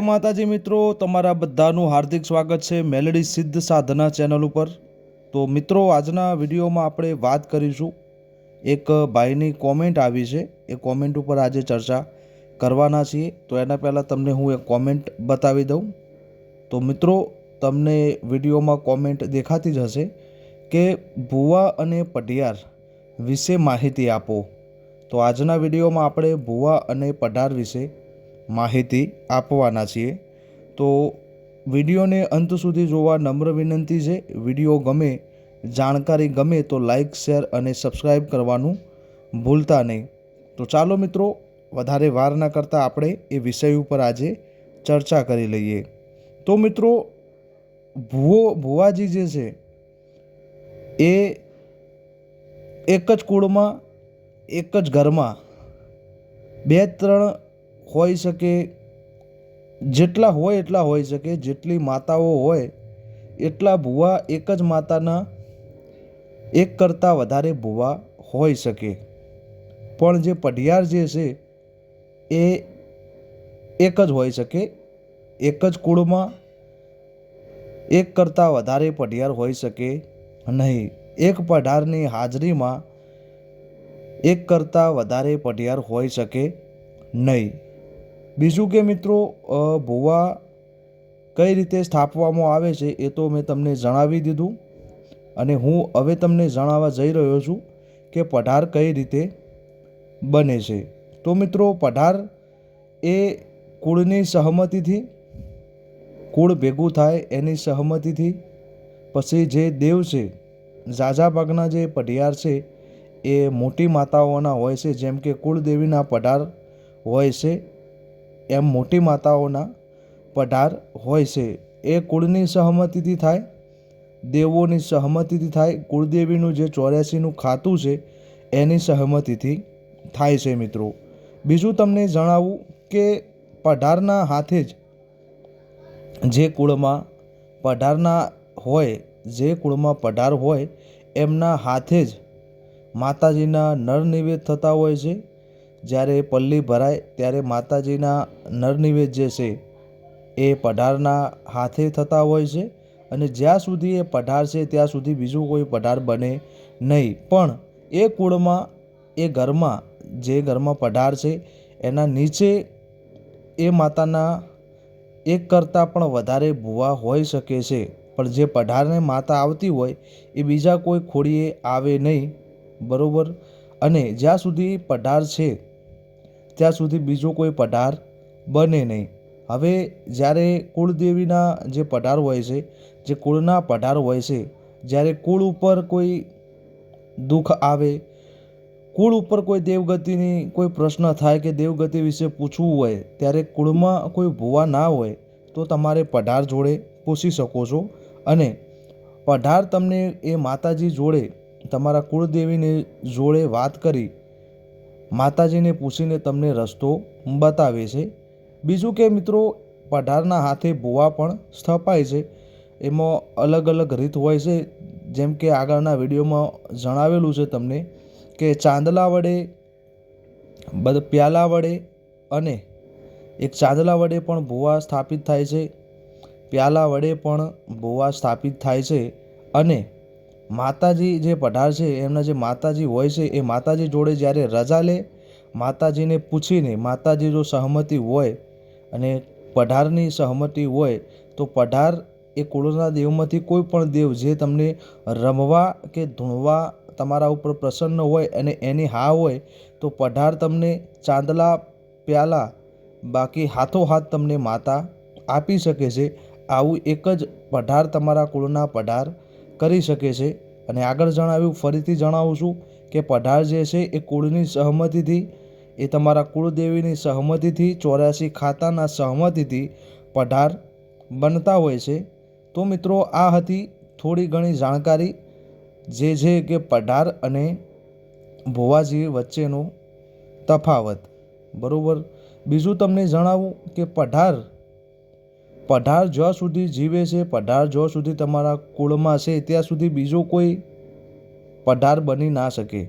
માતાજી મિત્રો, તમારા બધાનું હાર્દિક સ્વાગત છે મેલેડી સિદ્ધ સાધના ચેનલ ઉપર. તો મિત્રો, આજના વિડીયોમાં આપણે વાત કરીશું. એક ભાઈની કોમેન્ટ આવી છે. એ કોમેન્ટ ઉપર આજે ચર્ચા કરવાના છીએ. તો એના પહેલાં તમને હું એક કોમેન્ટ બતાવી દઉં. તો મિત્રો, તમને વિડીયોમાં કોમેન્ટ દેખાતી જ હશે કે ભુવા અને પઢિયાર વિશે માહિતી આપો. તો આજના વિડીયોમાં આપણે ભુવા અને પઢાર વિશે માહિતી આપવાના છીએ. તો વિડીયોને અંત સુધી જોવા નમ્ર વિનંતી છે. વીડિયો ગમે, જાણકારી ગમે તો લાઈક, શેર અને સબસ્ક્રાઈબ કરવાનું ભૂલતા નહીં. તો ચાલો મિત્રો, વધારે વાર ન કરતાં આપણે એ વિષય ઉપર આજે ચર્ચા કરી લઈએ. તો મિત્રો, ભુવો, ભુવાજી જે છે, એ એક જ કુળમાં, એક જ ઘરમાં બે, ત્રણ હોઈ શકે, જેટલા હોય એટલા હોઈ શકે, જેટલી માતાઓ હોય એટલા ભુવા એક જ માતાના એક કરતાં વધારે ભુવા હોઈ શકે. પણ જે પઢિયાર જે છે, એ એક જ હોઈ શકે, એક જ કુળમાં એક કરતાં વધારે પઢિયાર હોઈ શકે નહીં. એક પઢારની હાજરીમાં એક કરતાં વધારે પઢિયાર હોઈ શકે નહીં. બીજું કે મિત્રો ભૂવા કઈ રીતે સ્થાપવામાં આવે છે એ તો મેં તમને જણાવી દીધું. અને હું હવે તમને જણાવવા જઈ રહ્યો છું કે પઢાર કઈ રીતે બને છે. તો મિત્રો, પઢાર એ કુળની સહમતિથી, કુળ ભેગું થાય એની સહમતિથી. પછી જે દેવ છે ઝાઝા ભાગના જે પઢિયાર છે, એ મોટી માતાઓના હોય છે, જેમ કે કુળદેવીના પઢાર હોય છે. એમ મોટી માતાઓના પઢાર હોય છે. એ કુળની સહમતિથી થાય, દેવોની સહમતિથી થાય, કુળદેવીનું જે ચોર્યાસીનું ખાતું છે, એની સહમતિથી થાય છે મિત્રો. બીજું તમને જણાવું કે પઢારના હાથે જ જે કુળમાં પઢારના હોય, જે કુળમાં પઢાર હોય, એમના હાથે જ માતાજીના નર નિવેદ થતા હોય છે. જ્યારે પલ્લી ભરાય ત્યારે માતાજીના નરનિવેદ જે છે. એ પઢારના હાથે થતા હોય છે અને જ્યાં સુધી એ પઢાર છે ત્યાં સુધી બીજું કોઈ પઢાર બને નહીં. પણ એ કુળમાં, એ ઘરમાં, જે ઘરમાં પઢાર છે, એના નીચે એ માતાના એક કરતાં પણ વધારે ભૂવા હોઈ શકે છે. પણ જે પઢારને માતા આવતી હોય, એ બીજા કોઈ ખોડીએ આવે નહીં. બરાબર? અને જ્યાં સુધી પઢાર છે ત્યાં સુધી બીજો કોઈ પઢાર બને નહીં. હવે જ્યારે કુળદેવીના જે પઢાર હોય છે, જે કુળના પઢાર હોય છે, જ્યારે કુળ ઉપર કોઈ દુઃખ આવે, કુળ ઉપર કોઈ દેવગતિની કોઈ પ્રશ્ન થાય કે દેવગતિ વિશે પૂછવું હોય, ત્યારે કુળમાં કોઈ ભુવા ના હોય, તો તમારે પઢાર જોડે પૂછી શકો છો. અને પઢાર તમને એ માતાજી જોડે, તમારા કુળદેવીને જોડે વાત કરી માતાજીને પૂછીને તમને રસ્તો બતાવે છે. બીજું કે મિત્રો, પઢારના હાથે ભુવા પણ સ્થપાય છે. એમાં અલગ અલગ રીત હોય છે. જેમ કે આગળના વિડીયોમાં જણાવેલું છે તમને કે ચાંદલા વડે બધ પ્યાલા વડે અને એક ચાંદલા વડે પણ ભુવા સ્થાપિત થાય છે. પ્યાલા વડે પણ ભુવા સ્થાપિત થાય છે અને માતાજી જે પઢાર છે, એમના જે માતાજી હોય છે, એ માતાજી જોડે જ્યારે રજા લે, માતાજીને પૂછીને માતાજી જો સહમતિ હોય અને પઢારની સહમતિ હોય, તો પઢાર એ કુળના દેવમાંથી કોઈ પણ દેવ જે તમને રમવા કે ધૂણવા તમારા ઉપર પ્રસન્ન હોય અને એની હા હોય, તો પઢાર તમને ચાંદલા, પ્યાલા, બાકી હાથોહાથ તમને માતા આપી શકે છે. આવું એક જ પઢાર તમારા કુળના પઢાર કરી શકે છે અને આગળ જણાવ્યું, ફરીથી જણાવું છું કે પઢાર જે છે એ કુળની સહમતિથી, એ તમારા કુળદેવીની સહમતિથી, ચોર્યાસી ખાતાના સહમતિથી પઢાર બનતા હોય છે. તો મિત્રો, આ હતી થોડી ઘણી જાણકારી જે છે કે પઢાર અને ભુવાજી વચ્ચેનો તફાવત. બરાબર? બીજું તમને જણાવું કે પઢાર પઢાર જ્યાં સુધી જીવે છે, પઢાર જ્યાં સુધી તમારા કુળમાં છે, ત્યાં સુધી બીજો કોઈ પઢાર બની ના શકે.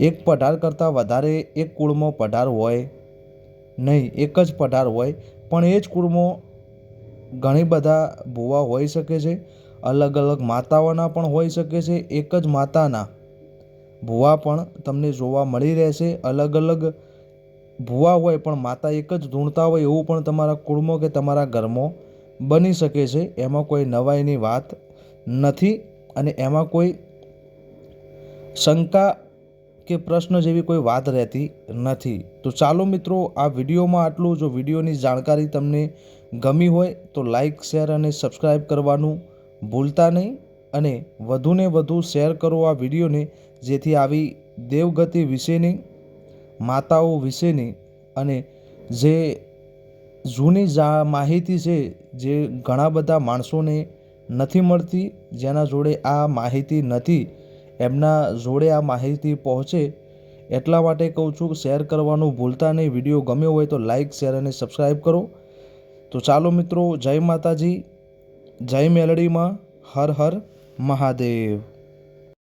એક પઢાર કરતાં વધારે એક કુળમાં પઢાર હોય નહીં, એક જ પઢાર હોય, પણ એ જ કુળમાં ઘણી બધા ભુવા હોઈ શકે છે, અલગ અલગ માતાઓના પણ હોઈ શકે છે, એક જ માતાના ભુવા પણ તમને જોવા મળી રહેશે, અલગ અલગ ભુવા હોય પણ માતા એક જ ધૂણતા હોય એવું પણ તમારા કુળમાં કે તમારા ઘરમાં બની શકે છે. એમાં કોઈ નવાઈની વાત નથી અને એમાં કોઈ શંકા કે પ્રશ્ન જેવી કોઈ વાત રહેતી નથી. તો ચાલો મિત્રો, આ વિડીયોમાં આટલું. જો વિડીયોની જાણકારી તમને ગમી હોય તો લાઈક, શેર અને સબસ્ક્રાઈબ કરવાનું ભૂલતા નહીં અને વધુને વધુ શેર કરો આ વિડીયોને, જેથી આવી દેવગતિ વિશેની માતાઓ વિશેની અને જે જૂની જા માહિતી છે, જે ઘણા બધા માણસોને નથી મળતી, જેના જોડે આ માહિતી નથી, એમના જોડે આ માહિતી પહોંચે, એટલા માટે કહું છું, શેર કરવાનું ભૂલતા નહીં. વીડિયો ગમ્યો હોય તો લાઇક શેર અને સબસ્ક્રાઈબ કરો. તો ચાલો મિત્રો, જય માતાજી, જય મેલડીમાં, હર હર મહાદેવ.